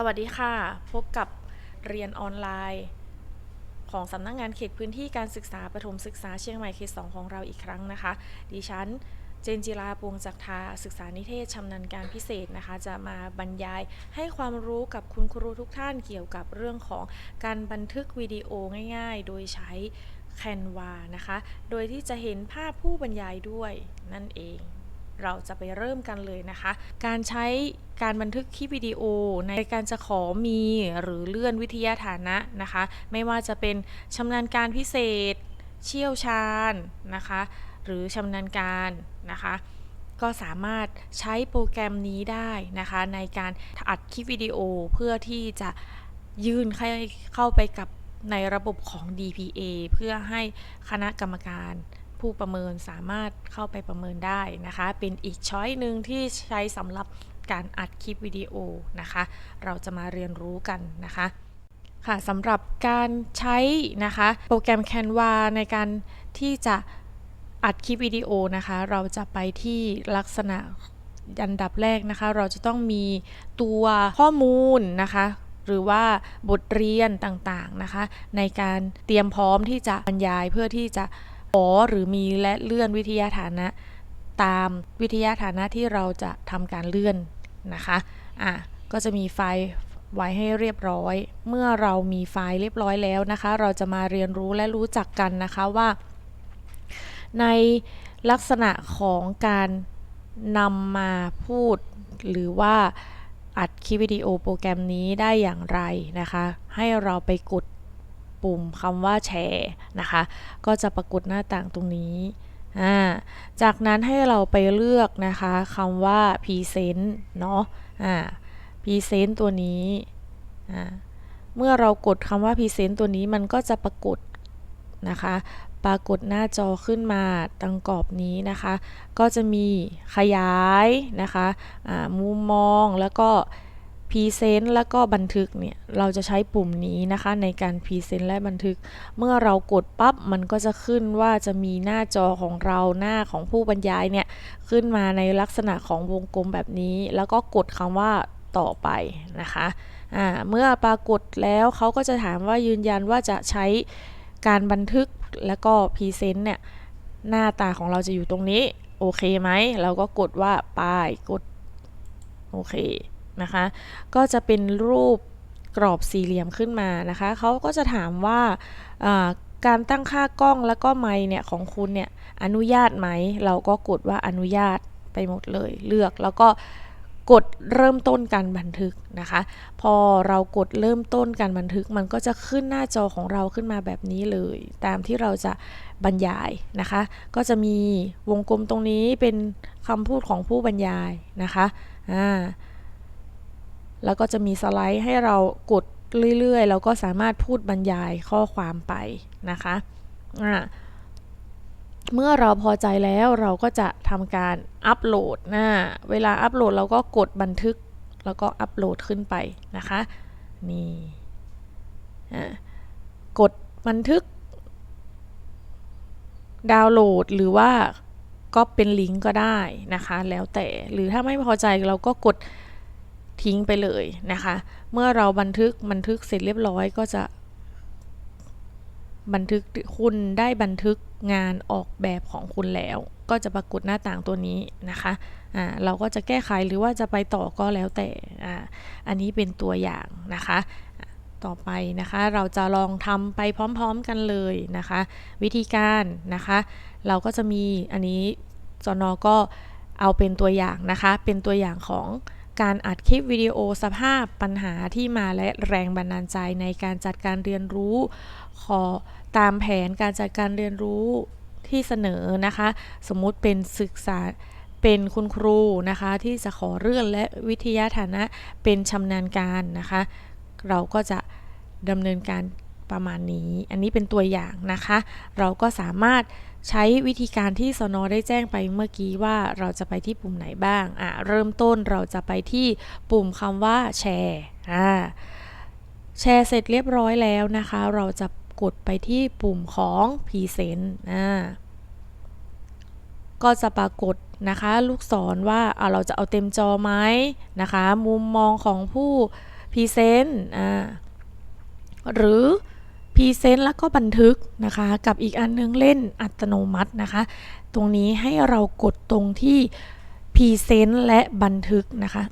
สวัสดีค่ะ พบกับเรียนออนไลน์ ของสำนักงานเขตพื้นที่การศึกษาประถมศึกษาเชียงใหม่เขต2ของเราอีกครั้งนะคะ ดิฉันเจนจิราปวงจักทาศึกษานิเทศชำนาญการพิเศษนะคะ จะมาบรรยายให้ความรู้กับคุณครูทุกท่านเกี่ยวกับเรื่องของการบันทึกวิดีโอง่าย ๆ โดยใช้ Canva นะคะ โดยที่จะเห็นภาพผู้บรรยายด้วยนั่นเอง เราจะไปเริ่มกันเลยนะคะ การใช้การบันทึกคลิปวิดีโอในการจะขอมีหรือเลื่อนวิทยาฐานะนะคะ ไม่ว่าจะเป็นชำนาญการพิเศษ เชี่ยวชาญนะคะ หรือชำนาญการนะคะก็สามารถใช้โปรแกรมนี้ได้นะคะ ในการอัดคลิปวิดีโอเพื่อที่จะยื่นเข้าเข้าไปกับในระบบของ DPA เพื่อให้คณะกรรมการ ผู้ประเมินสามารถเข้าไปประเมินได้นะคะ เป็นอีกช้อยหนึ่งที่ใช้สำหรับการอัดคลิปวิดีโอนะคะ เราจะมาเรียนรู้กันนะคะค่ะสำหรับการใช้นะคะโปรแกรม Canva ในการที่จะอัดคลิปวิดีโอนะคะ เราจะไปที่ลักษณะอันดับแรกนะคะ เราจะต้องมีตัวข้อมูลนะคะ หรือว่าบทเรียนต่างๆนะคะ ในการเตรียมพร้อมที่จะบรรยายเพื่อที่จะ ขอหรือมีและเลื่อนวิทยาฐานะ ตามวิทยาฐานะที่เราจะทำการเลื่อนนะคะอะก็จะมีไฟล์ไว้ให้เรียบร้อย เมื่อเรามีไฟล์เรียบร้อยแล้วนะคะ เราจะมาเรียนรู้และรู้จักกันนะคะว่า ในลักษณะของการนำมาพูด หรือว่าอัดคลิปวิดีโอโปรแกรมนี้ได้อย่างไรนะคะ ให้เราไปกด ปุ่มคำว่าแชร์นะคะ ก็จะปรากฏหน้าต่างตรงนี้ จากนั้นให้เราไปเลือกนะคะคำว่า Present เนาะ Present ตัวนี้ เมื่อเรากดคำว่า Present ตัวนี้มันก็จะปรากฏนะคะปรากฏหน้าจอขึ้นมาตังกรอบนี้นะคะ ก็จะมีขยายนะคะมุมมองแล้วก็ พรีเซนต์แล้วก็บันทึกเนี่ยเราจะใช้ปุ่มนี้นะคะในการพรีเซนต์และบันทึก เมื่อเรากดปั๊บมันก็จะขึ้นว่าจะมีหน้าจอของเราหน้าของผู้บรรยายเนี่ยขึ้นมาในลักษณะของวงกลมแบบนี้ แล้วก็กดคำว่าต่อไปนะคะอ่าเมื่อปรากฏแล้วเขาก็จะถามว่ายืนยันว่าจะใช้การบันทึกแล้วก็พรีเซนต์เนี่ยหน้าตาของเราจะอยู่ตรงนี้ โอเคไหม เราก็กดว่าไปกด โอเค นะคะ ก็จะเป็นรูปกรอบสี่เหลี่ยมขึ้นมานะคะเขาก็จะถามว่าการตั้งค่ากล้องแล้วก็ไมค์เนี่ยของคุณเนี่ยอนุญาตไหม เราก็กดว่าอนุญาตไปหมดเลยเลือกแล้วก็กดเริ่มต้นการบันทึกนะคะ พอเรากดเริ่มต้นการบันทึกมันก็จะขึ้นหน้าจอของเราขึ้นมาแบบนี้เลย ตามที่เราจะบรรยายนะคะ ก็จะมีวงกลมตรงนี้เป็นคำพูดของผู้บรรยายนะคะอ่า แล้วก็จะมีสไลด์ให้เรากดเรื่อยๆ แล้วก็สามารถพูดบรรยายข้อความไปนะคะอ่าเมื่อเราพอใจแล้วเราก็จะทำการอัปโหลดนะเวลาอัปโหลดเราก็กดบันทึกแล้วก็อัปโหลดขึ้นไปนะคะนี่กดบันทึก ดาวน์โหลดหรือว่าก็เป็นลิงก์ก็ได้นะคะ แล้วแต่หรือถ้าไม่พอใจเราก็กด ทิ้งไปเลยนะคะ เมื่อเราบันทึกบันทึกเสร็จเรียบร้อยก็จะบันทึกคุณได้บันทึกงานออกแบบของคุณแล้ว ก็จะปรากฏหน้าต่างตัวนี้นะคะอ่าเราก็จะแก้ไขหรือว่าจะไปต่อก็แล้วแต่อ่าอันนี้เป็นตัวอย่างนะคะ ต่อไปนะคะเราจะลองทำไปพร้อมๆกันเลยนะคะ วิธีการนะคะ เราก็จะมีอันนี้จนก็เอาเป็นตัวอย่างนะคะ เป็นตัวอย่างของ การอัดคลิปวิดีโอสภาพปัญหาที่มาและแรงบันดาลใจในการจัดการเรียนรู้ ขอตามแผนการจัดการเรียนรู้ที่เสนอนะคะ สมมุติเป็นศึกษาเป็นคุณครูนะคะ ที่จะขอเลื่อนและวิทยาฐานะเป็นชำนาญการนะคะ เราก็จะดำเนินการประมาณนี้ อันนี้เป็นตัวอย่างนะคะ เราก็สามารถ ใช้วิธีการที่สนอได้แจ้งไปเมื่อกี้ว่าเราจะไปที่ปุ่มไหนบ้างอะเริ่มต้นเราจะไปที่ปุ่มคำว่าแชร์อ่าแชร์เสร็จเรียบร้อยแล้วนะคะ เราจะกดไปที่ปุ่มของ Present อ่าก็จะปรากฏนะคะ ลูกศรว่าเราจะเอาเต็มจอไหมนะคะ มุมมองของผู้พรีพรีเซนต์อ่าหรือ พรีเซนต์แล้วก็บันทึกนะคะ กับอีกอันนึงเล่นอัตโนมัตินะคะ ตรงนี้ให้เรากดตรงที่พรีเซนต์และบันทึกนะคะ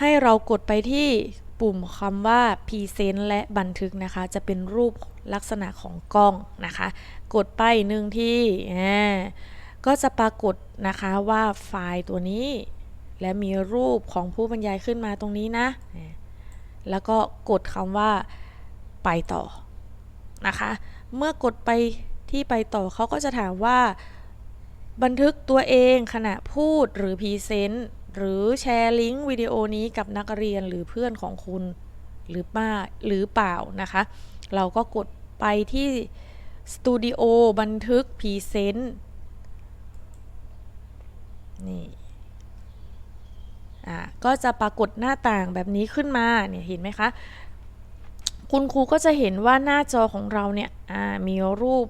ให้เรากดไปที่ปุ่มคำว่าพรีเซนต์และบันทึกนะคะ จะเป็นรูปลักษณะของกล้องนะคะ กดไปหนึ่งที่ก็จะปรากฏนะคะว่าไฟล์ตัวนี้ และมีรูปของผู้บรรยายขึ้นมาตรงนี้นะ แล้วก็กดคำว่าไปต่อ นะคะ เมื่อกดไปที่ไปต่อเขาก็จะถามว่า บันทึกตัวเองขณะพูดหรือพรีเซนต์หรือแชร์ลิงก์วิดีโอนี้กับนักเรียนหรือเพื่อนของคุณหรือป้าหรือเปล่านะคะ เราก็กดไปที่สตูดิโอบันทึกพรีเซนต์นี่อ่าก็จะปรากฏหน้าต่างแบบนี้ขึ้นมาเนี่ยเห็นไหมคะ คุณครูก็จะเห็นว่าหน้าจอของเราเนี่ยมีรูป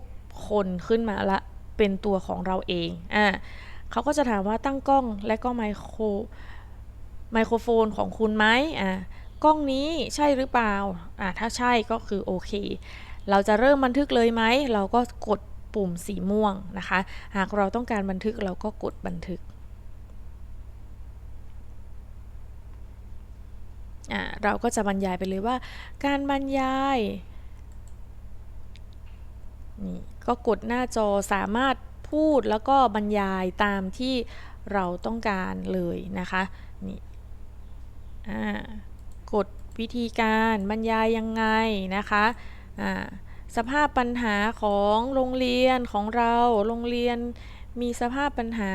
คนขึ้นมาละเป็นตัวของเราเองอ่าเขาก็จะถามว่าตั้งกล้องและก็ไมโครไมโครโฟนของคุณไหมอ่ากล้องนี้ใช่หรือเปล่าอ่าถ้าใช่ก็คือโอเค เราจะเริ่มบันทึกเลยไหม เราก็กดปุ่มสีม่วงนะคะ หากเราต้องการบันทึกเราก็กดบันทึก อ่า เราก็จะบรรยายไปเลยว่า การบรรยายนี่ก็กดหน้าจอสามารถพูดแล้วก็บรรยายตามที่เราต้องการเลยนะคะนี่กดวิธีการบรรยายยังไงนะคะสภาพปัญหาของโรงเรียนของเราโรงเรียนมีสภาพปัญหา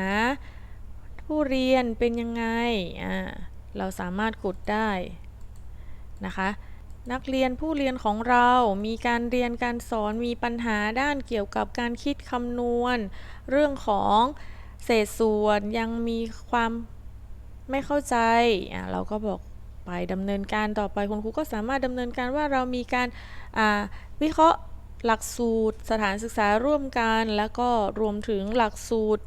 ผู้เรียนเป็นยังไงอ่า เราสามารถกดได้นะคะนักเรียนผู้เรียนของเรามีการเรียนการสอนมีปัญหาด้านเกี่ยวกับการคิดคำนวณ เรื่องของเศษส่วนยังมีความไม่เข้าใจอะเราก็บอกไปดำเนินการต่อไปคุณครูก็สามารถดำเนินการว่าเรามีการวิเคราะห์หลักสูตร สถานศึกษาร่วมกัน แล้วก็รวมถึงหลักสูตร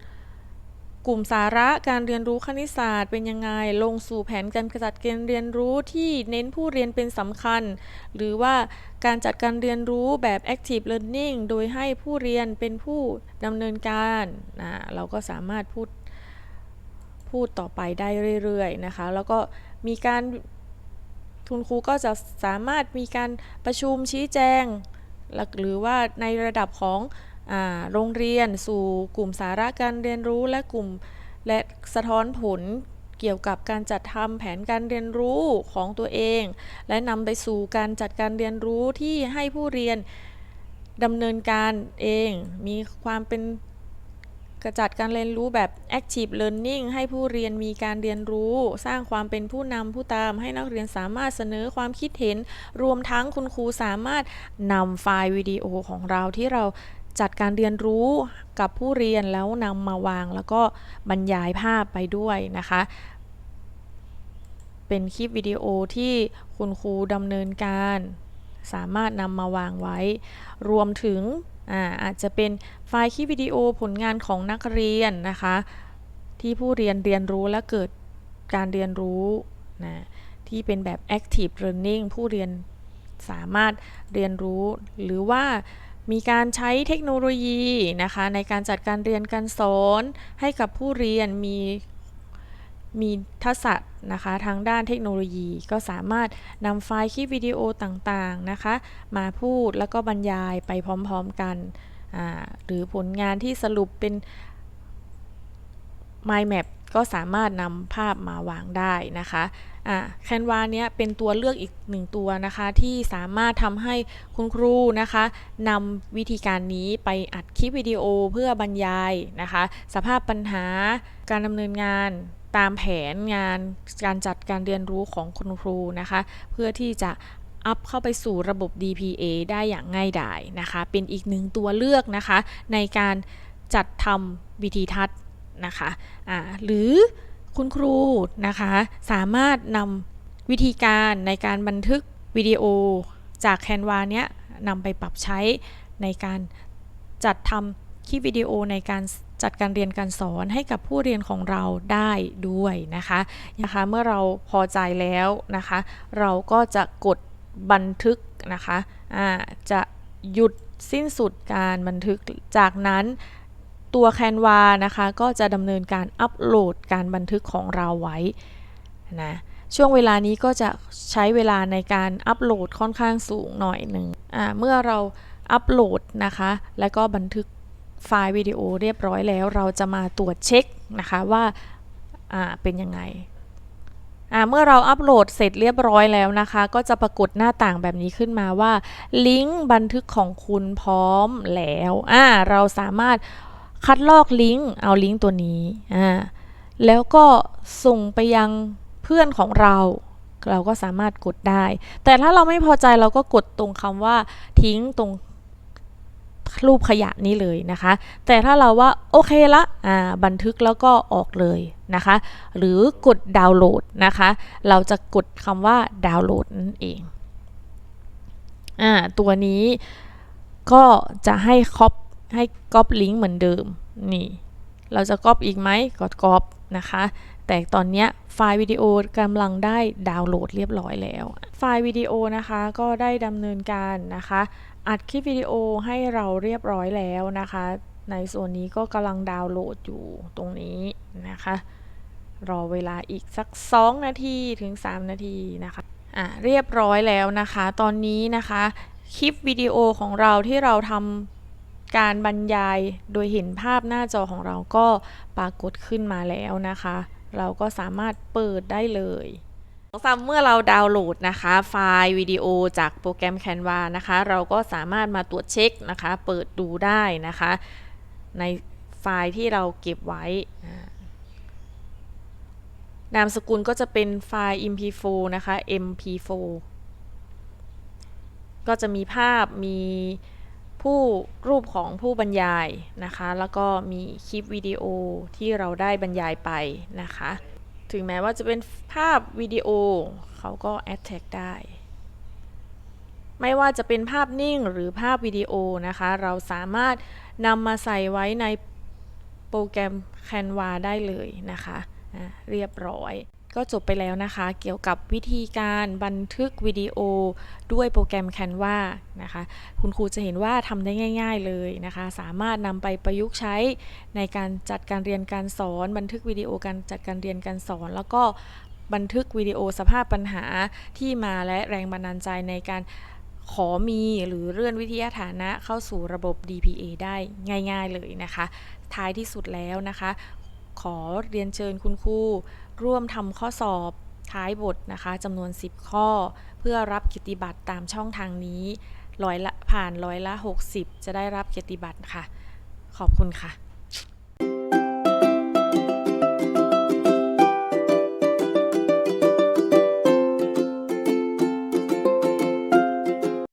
กลุ่มสาระการเรียนรู้คณิตศาสตร์เป็นยังไง ลงสู่แผนการจัดการเรียนรู้ที่เน้นผู้เรียนเป็นสำคัญ หรือว่าการจัดการเรียนรู้แบบ active learning โดยให้ผู้เรียนเป็นผู้ดำเนินการนะเราก็สามารถพูดพูดต่อไปได้เรื่อยๆนะคะ แล้วก็มีการคุณครูก็จะสามารถมีการประชุมชี้แจง หรือว่าในระดับของ โรงเรียนสู่กลุ่มสาระการเรียนรู้และกลุ่มและสะท้อนผลเกี่ยวกับการจัดทำแผนการเรียนรู้ของตัวเอง และนำไปสู่การจัดการเรียนรู้ที่ให้ผู้เรียนดำเนินการเอง มีความเป็นกระจัดการเรียนรู้แบบ active learning ให้ผู้เรียนมีการเรียนรู้ สร้างความเป็นผู้นำผู้ตามให้นักเรียนสามารถเสนอความคิดเห็น รวมทั้งคุณครูสามารถนำไฟล์วิดีโอของเราที่เรา จัดการเรียนรู้กับผู้เรียนแล้วนำมาวางแล้วก็บรรยายภาพไปด้วยนะคะ เป็นคลิปวิดีโอที่คุณครูดำเนินการ สามารถนำมาวางไว้ รวมถึงอาอาจจะเป็นไฟล์คลิปวิดีโอผลงานของนักเรียนนะคะ ที่ผู้เรียนเรียนรู้และเกิดการเรียนรู้นะที่เป็นแบบ active learning ผู้เรียนสามารถเรียนรู้หรือว่า มีการใช้เทคโนโลยีนะคะในการจัดการเรียนการสอนให้กับผู้เรียนมีมีทักษะนะคะทางด้านเทคโนโลยีก็สามารถนำไฟล์คลิปวิดีโอต่างๆนะคะมาพูดแล้วก็บรรยายไปพร้อมๆกัน หรือผลงานที่สรุปเป็น Mind Map ก็สามารถนำภาพมาวางได้นะคะแคนวาเนี้ยเป็นตัวเลือกอีกหนึ่งตัวนะคะที่สามารถทำให้คุณครูนะคะนำวิธีการนี้ไปอัดคลิปวิดีโอเพื่อบรรยายนะคะสภาพปัญหาการดำเนินงานตามแผนงานการจัดการเรียนรู้ของคุณครูนะคะ เพื่อที่จะอัพเข้าไปสู่ระบบ DPA ได้อย่างง่ายดายนะคะ เป็นอีกหนึ่งตัวเลือกนะคะ ในการจัดทำวิธีทัศน์ นะคะะหรือคุณครูนะคะสามารถนำวิธีการในการบันทึกวิดีโอจากแคนวาเนี้ยนำไปปรับใช้ในการจัดทำคลิปวิดีโอในการจัดการเรียนการสอนให้กับผู้เรียนของเราได้ด้วยนะคะนะคะเมื่อเราพอใจแล้วนะคะ เราก็จะกดบันทึกนะคะอ่าจะหยุดสิ้นสุดการบันทึกจากนั้น ตัว Canva นะคะก็จะดำเนินการอัปโหลดการบันทึกของเราไว้นะช่วงเวลานี้ก็จะใช้เวลาในการอัปโหลดค่อนข้างสูงหน่อยหนึ่งอ่าเมื่อเราอัปโหลดนะคะ แล้วก็บันทึกไฟล์วิดีโอเรียบร้อยแล้ว เราจะมาตรวจเช็คนะคะว่าอ่าเป็นยังไงอ่าเมื่อเราอัปโหลดเสร็จเรียบร้อยแล้วนะคะ ก็จะปรากฏหน้าต่างแบบนี้ขึ้นมาว่าลิงก์บันทึกของคุณพร้อมแล้วอ่าเราสามารถ คัดลอกลิงก์เอาลิงก์ตัวนี้อ่าแล้วก็ส่งไปยังเพื่อนของเรา เราก็สามารถกดได้ แต่ถ้าเราไม่พอใจเราก็กดตรงคำว่าทิ้งตรงรูปขยะนี้เลยนะคะ แต่ถ้าเราว่าโอเคละอ่าบันทึกแล้วก็ออกเลยนะคะ หรือกดดาวน์โหลดนะคะ เราจะกดคำว่าดาวน์โหลดนั่นเองอ่าตัวนี้ก็จะให้คอป ให้ก๊อปลิงก์เหมือนเดิมนี่เราจะก๊อปอีกไหมก็ก๊อปนะคะ แต่ตอนนี้ไฟล์วิดีโอกำลังได้ดาวน์โหลดเรียบร้อยแล้ว ไฟล์วิดีโอนะคะก็ได้ดำเนินการนะคะ อัดคลิปวิดีโอให้เราเรียบร้อยแล้วนะคะ ในส่วนนี้ก็กำลังดาวน์โหลดอยู่ตรงนี้นะคะ รอเวลาอีกสัก 2 นาทีถึง 3 นาทีนะคะอะเรียบร้อยแล้วนะคะ ตอนนี้นะคะคลิปวิดีโอของเราที่เราทำ การบรรยายโดยเห็นภาพหน้าจอของเราก็ปรากฏขึ้นมาแล้วนะคะ เราก็สามารถเปิดได้เลยซ้ำเมื่อเราดาวน์โหลดนะคะ ไฟล์วิดีโอจากโปรแกรม Canva นะคะ เราก็สามารถมาตรวจเช็คนะคะ เปิดดูได้นะคะ ในไฟล์ที่เราเก็บไว้ นามสกุลก็จะเป็นไฟล์ mp4 นะคะ mp4 ก็จะมีภาพมี ผู้รูปของผู้บรรยายนะคะ แล้วก็มีคลิปวิดีโอที่เราได้บรรยายไปนะคะ ถึงแม้ว่าจะเป็นภาพวิดีโอเขาก็ add tag ได้ ไม่ว่าจะเป็นภาพนิ่งหรือภาพวิดีโอนะคะ เราสามารถนำมาใส่ไว้ในโปรแกรม Canva ได้เลยนะคะ เรียบร้อย ก็จบไปแล้วนะคะ เกี่ยวกับวิธีการบันทึกวิดีโอด้วยโปรแกรม Canva นะคะ คุณครูจะเห็นว่าทำได้ง่าย ๆเลยนะคะ สามารถนำไปประยุกต์ใช้ในการจัดการเรียนการสอน บันทึกวิดีโอการจัดการเรียนการสอน แล้วก็บันทึกวิดีโอสภาพปัญหาที่มาและแรงบันดาลใจในการขอมีหรือเลื่อนวิทยาฐานะเข้าสู่ระบบ DPA ได้ง่าย ๆเลยนะคะ ท้ายที่สุดแล้วนะคะ ขอเรียนเชิญคุณครู ร่วมทำข้อสอบท้ายบทนะคะจำนวน 10 ข้อ เพื่อรับเกียรติบัตรตามช่องทางนี้ร้อยละผ่านร้อยละ 60 จะได้รับเกียรติบัตรค่ะ ขอบคุณค่ะ